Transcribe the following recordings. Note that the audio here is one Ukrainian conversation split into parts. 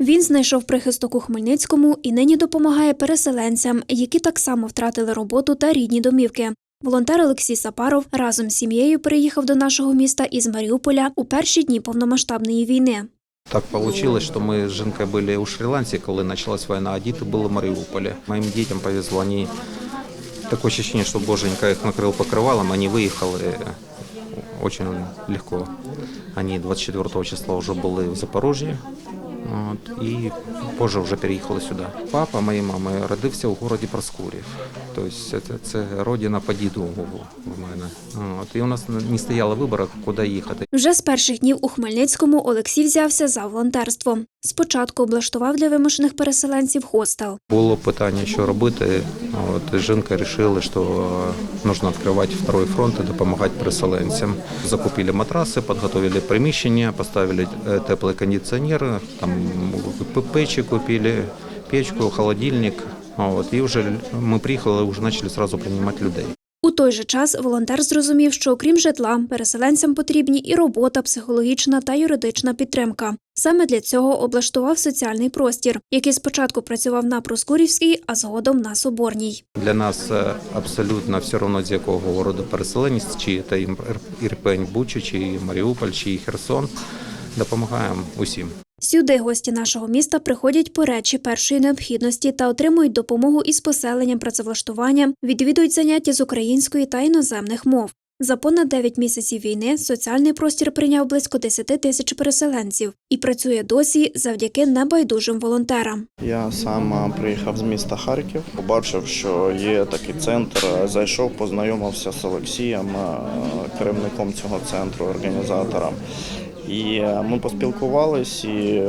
Він знайшов прихисток у Хмельницькому і нині допомагає переселенцям, які так само втратили роботу та рідні домівки. Волонтер Олексій Сапаров разом з сім'єю переїхав до нашого міста із Маріуполя у перші дні повномасштабної війни. Так получилось, что мы с Женкой были у Шри-Ланки, когда началась война, а діти были в Мариуполе. Моим детям повезло, они такое ощущение, что Боженька их накрыл покрывалом, они выехали очень легко. Они 24 числа уже были в Запорожье, от, і позже вже переїхали сюди. Папа моєї мами родився у городі Проскурів. Тобто це, це родина по діду в мене. От, і у нас не стояло вибору, куди їхати. Вже з перших днів у Хмельницькому Олексій взявся за волонтерство. Спочатку облаштував для вимушених переселенців хостел. Було питання, що робити. От жінка вирішила, що потрібно відкривати второй фронт і допомагати переселенцям. Закупили матраси, підготовили приміщення, поставили е, теплий кондиціонер, там печі купили, печку, холодильник. От, і вже ми приїхали, вже почали одразу приймати людей. У той же час волонтер зрозумів, що окрім житла, переселенцям потрібні і робота, психологічна та юридична підтримка. Саме для цього облаштував соціальний простір, який спочатку працював на Проскурівській, а згодом на Соборній. Для нас е, абсолютно все одно з якого городу переселенець, чи це Ір- Ірпень, Буча, чи Маріуполь, чи Херсон. Допомагаємо усім. Сюди гості нашого міста приходять по речі першої необхідності та отримують допомогу із поселенням, працевлаштуванням, відвідують заняття з української та іноземних мов. За понад 9 місяців війни соціальний простір прийняв близько 10 тисяч переселенців і працює досі завдяки небайдужим волонтерам. Я сам приїхав з міста Харків, побачив, що є такий центр. Зайшов, познайомився з Олексієм, керівником цього центру, організатором. І е, ми поспілкувались, і е,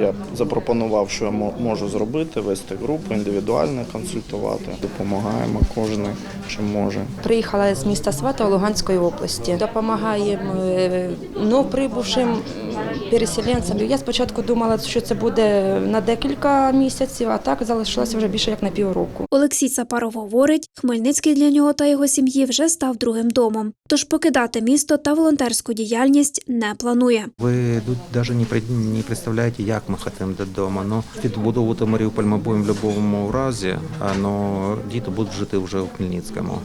я запропонував, що я мо- можу зробити, вести групу, індивідуально консультувати. Допомагаємо кожен, чим може. Приїхала з міста Свата Луганської області. Допомагаємо е, новоприбувшим переселенцям. Я спочатку думала, що це буде на декілька місяців, а так залишилося вже більше як на півроку. Олексій Сапаров говорить, Хмельницький для нього та його сім'ї вже став другим домом. Тож покидати місто та волонтерську діяльність не планує. Ви тут навіть не представляєте, як ми хочемо додому. Ну, відбудовувати Маріуполь ми будемо в будь-якому разі, але діти будуть жити вже в Хмельницькому.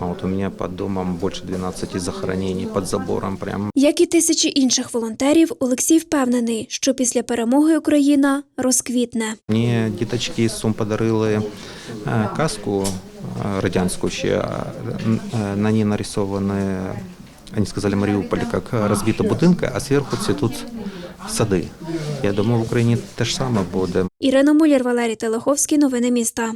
А от у мене під домом більше 12 захоронень, під забором прямо. Як і тисячі інших волонтерів, Олексій впевнений, що після перемоги Україна розквітне. Мені діточки з Сум подарили е, казку е, радянську ще. е, На ній нарисовані, вони сказали Маріуполь, як розбита будинка, а зверху цвітуть сади. Я думаю, в Україні те ж саме буде. Ірина Муляр, Валерій Телеховський. Новини міста.